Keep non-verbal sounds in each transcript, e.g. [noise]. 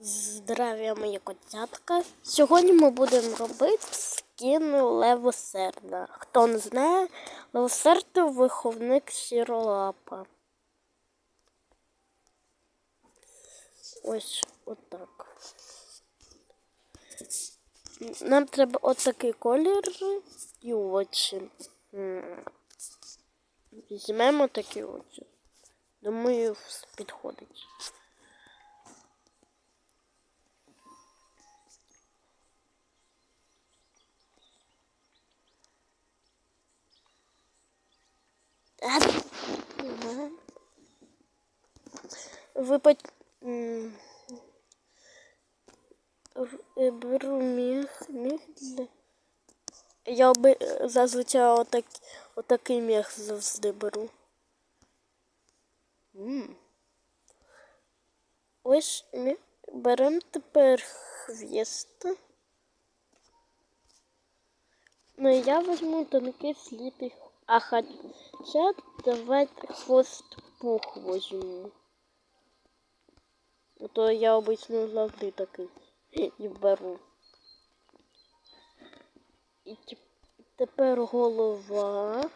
Здравия, мої котятка. Сьогодні ми будемо робити скін Левосерда. Хто не знає, Левосерд виховник сіролапа. Ось отак. Нам треба отакий колір і очі. Візьмемо такі очі. Думаю, підходить. Випад... м, в- е, Беру міх, міх для... Я би зазвичай отак, отакий міх завжди беру. М. Ось ми беремо тепер хвіст. Ну, я візьму тонкий сліпий. А хоча давайте хвост пух возьму. А то я обично завжди такий [clears throat] і беру. І тепер голова.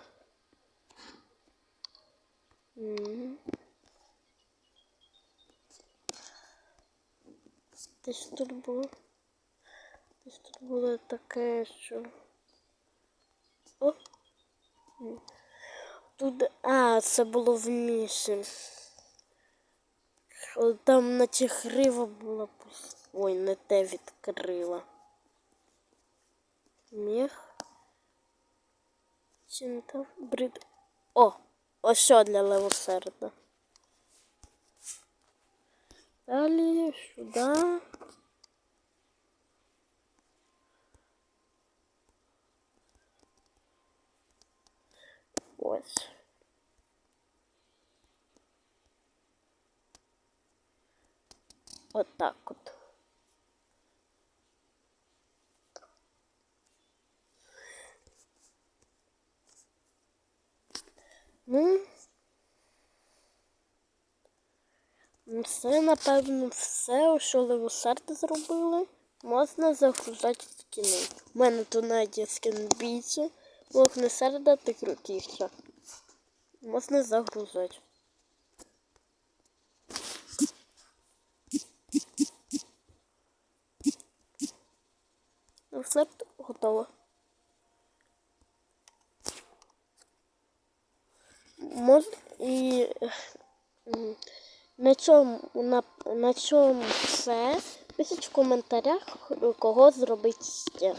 Десь тут було. Десь тут було таке, що. О! Тут. А, це було в місі. Там наче грива була. Ой, не те відкрила. Міх. Чи не та брид. О! Ось що для левосерда. Далі сюди. Ось. От так от. Ну, ну, це, напевно, все, що левосерди зробили. Можна загружати скини. У мене тут навіть є скин бійця, вогнесерда та крутіша. Можна загружати. Ну, готово. Мож... І на чому на, на чому все. Пишіть в коментарях, кого зробити ще.